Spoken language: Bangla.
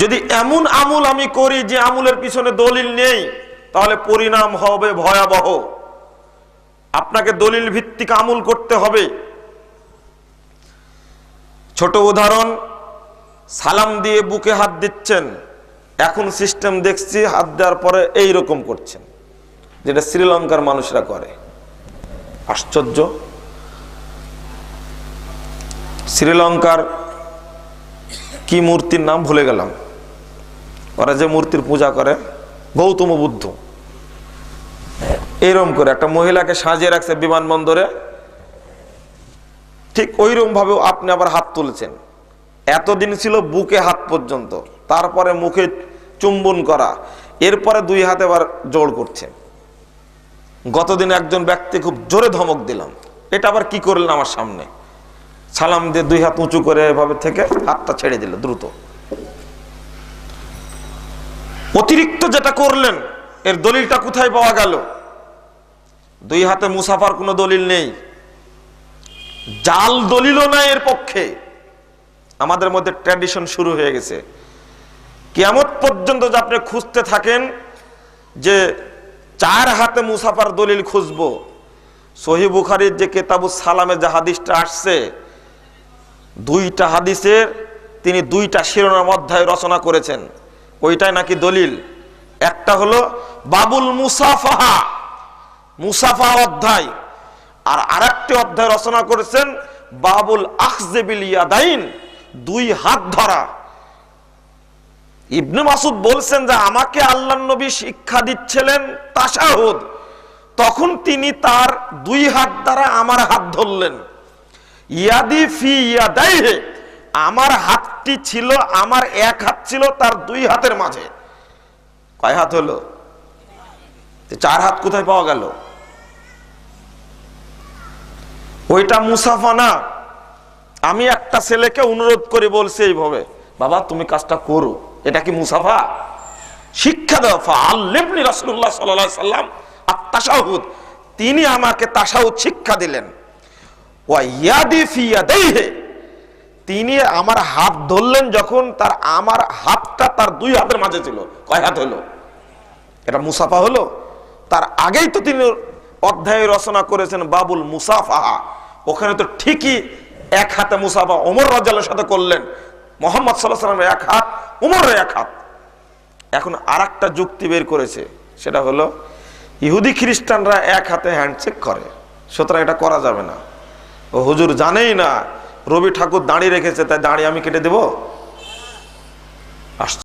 যদি এমন আমুল আমি করি যে আমুলের পিছনে দলিল নেই, তাহলে পরিণাম হবে ভয়াবহ। আপনাকে দলিল ভিত্তিক আমুল করতে হবে। ছোট উদাহরণ, সালাম দিয়ে বুকে হাত দিচ্ছেন, এখন সিস্টেম দেখছি হাত দেওয়ার পরে এই রকম করছেন, যেটা শ্রীলঙ্কার মানুষরা করে। আশ্চর্য। শ্রীলঙ্কার কি মূর্তির নাম ভুলে গেলাম। ওরা যে মূর্তির পূজা করে, গৌতম বুদ্ধ। এইরকম করে একটা মহিলাকে সাজিয়ে রাখছে বিমানবন্দরে। ঠিক ওইরকম ভাবে আপনি আবার হাত তুলছেন। এতদিন ছিল বুকে হাত পর্যন্ত, তারপরে মুখে চুম্বন করা, এরপরে দুই হাতে আবার জোর করছেন গতদিন একজন ব্যক্তি খুব জোরে ধমক দিলাম। এটা আবার কি করলেন আমার সামনে? সালাম দিয়ে দুই হাত উঁচু করে এভাবে থেকে হাতটা ছেড়ে দিল, দ্রুত। অতিরিক্ত যেটা করলেন, এর দলিলটা কোথায় পাওয়া গেল? দুই হাতে মুসাফার কোনো দলিল নেই। জাল দলিলও নাই এর পক্ষে। আমাদের মধ্যে ট্র্যাডিশন শুরু হয়ে গেছে। কেমন পর্যন্ত যে আপনি খুঁজতে থাকেন যে চার হাতে মুসাফার দলিল খুঁজবো সহি বুখারির যে কেতাবু সালামে যে হাদিসটা আসছে দুইটা হাদিসের তিনি দুইটা শিরোনাম অধ্যায় রচনা করেছেন। ওইটাই নাকি দলিল? একটা হলো বাবুল মুসাফাহা, মুসাফা অধ্যায়। আর আরেকটি অধ্যায় রচনা করেছেন বাবুল আখজেবিল ইয়াদাইন, দুই হাত ধরা। ইবনে মাসুদ বলছেন যে আমাকে আল্লাহ নবী শিক্ষা দিচ্ছিলেন তাসাহুদ তখন তিনি তার দুই হাত দ্বারা আমার হাত ধরলেন। ইয়াদি ফি ইয়াদাইহে। আমার হাতটি ছিল, আমার এক হাত ছিল তার দুই হাতের মাঝে। কয় হাত হলো? চার হাত কোথায় পাওয়া গেল? ওইটা মুসাফা না। আমি একটা ছেলেকে অনুরোধ করে, বলছি এইভাবে, বাবা, তুমি কাজটা করো। এটা কি মুসাফা? শিক্ষা দাও আল্লেবনি সাল্লাম আর তিনি আমাকে তাসাহুদ শিক্ষা দিলেন। তিনি আমার হাত ধরলেন যখন তার আমার হাতটা তার দুই হাতের মাঝে ছিল। কয় হাত হলো? এটা মুসাফা হলো? তার আগেই তো তিনি অধ্যায় রচনা করেছেন বাবুল মুসাফাহা। ওখানে তো ঠিকই এক হাতে মুসাফা ওমর রাজ্জালের সাথে করলেন। মোহাম্মদ সাল্লাহ সাল্লামের এক হাত, উমরের এক হাত। এখন আর যুক্তি বের করেছে, সেটা হলো, ইহুদি খ্রিস্টানরা এক হাতে হ্যান্ডশেক করে। সুতরাং এটা করা যাবে না। ও হুজুর জানেই না রবি ঠাকুর দাঁড়িয়ে রেখেছে তাই দাঁড়িয়ে আমি কেটে দেবো?